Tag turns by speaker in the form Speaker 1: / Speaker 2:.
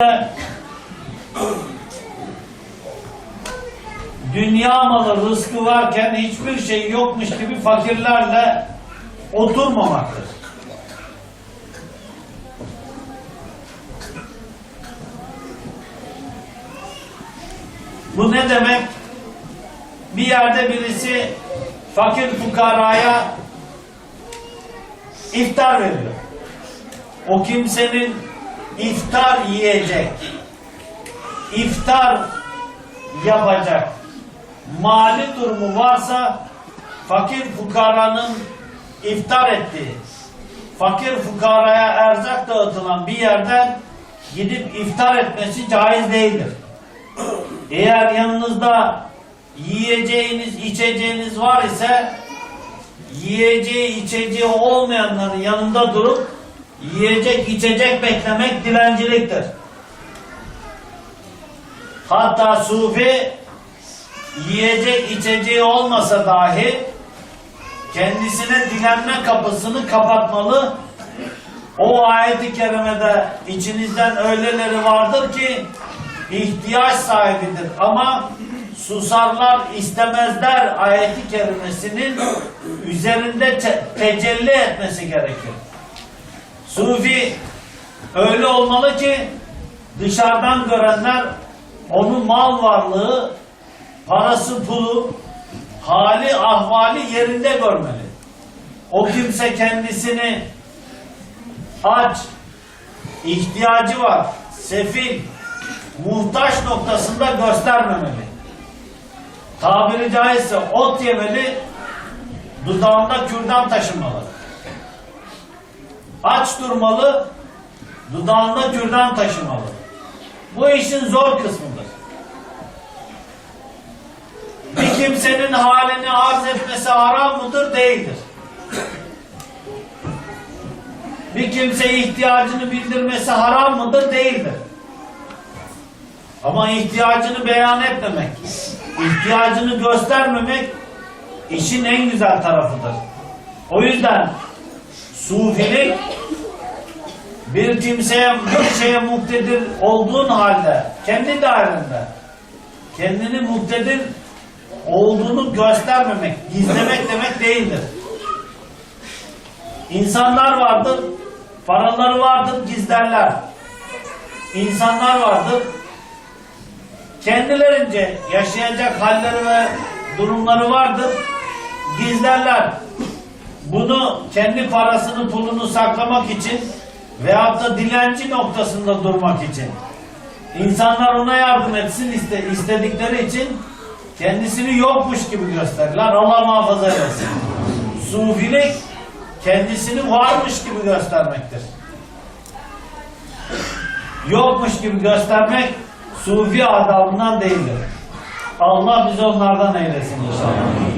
Speaker 1: dünya malı rızkı varken hiçbir şey yokmuş gibi fakirlerle oturmamaktır. Bu ne demek? Bir yerde birisi fakir fukaraya iftar veriyor. O kimsenin iftar yiyecek, iftar yapacak mali durumu varsa fakir fukaranın iftar ettiği, fakir fukaraya erzak dağıtılan bir yerden gidip iftar etmesi caiz değildir. Eğer yanınızda yiyeceğiniz, içeceğiniz var ise yiyeceği, içeceği olmayanların yanında durup yiyecek, içecek beklemek dilenciliktir. Hatta sufi yiyecek, içeceği olmasa dahi kendisine dilenme kapısını kapatmalı. O ayet-i kerimede içinizden öyleleri vardır ki ihtiyaç sahibidir ama susarlar istemezler ayeti kerimesinin üzerinde te- tecelli etmesi gerekir. Sufi öyle olmalı ki dışarıdan görenler onun mal varlığı, parası pulu, hali ahvali yerinde görmeli. O kimse kendisini aç, ihtiyacı var, sefil, muhtaç noktasında göstermemeli. Tabiri caizse ot yemeli, dudağında kürdan taşımalı. Aç durmalı, dudağında kürdan taşımalı. Bu işin zor kısmıdır. Bir kimsenin halini arz etmesi haram mıdır? Değildir. Bir kimseye ihtiyacını bildirmesi haram mıdır? Değildir. Ama ihtiyacını beyan etmemek, ihtiyacını göstermemek işin en güzel tarafıdır. O yüzden sufilik bir kimseye bir şeye muktedir olduğun halde kendi dairende kendini muktedir olduğunu göstermemek, gizlemek demek değildir. İnsanlar vardır, paraları vardır, gizlerler. İnsanlar vardır, kendilerince yaşayacak halleri ve durumları vardır, gizlerler. Bunu kendi parasını, pulunu saklamak için veyahut da dilenci noktasında durmak için. İnsanlar ona yardım etsin iste, istedikleri için kendisini yokmuş gibi gösterirler. Allah muhafaza eylesin. Sufilik kendisini varmış gibi göstermektir. Yokmuş gibi göstermek sufi adabından değildir. Allah bizi onlardan eylesin inşallah.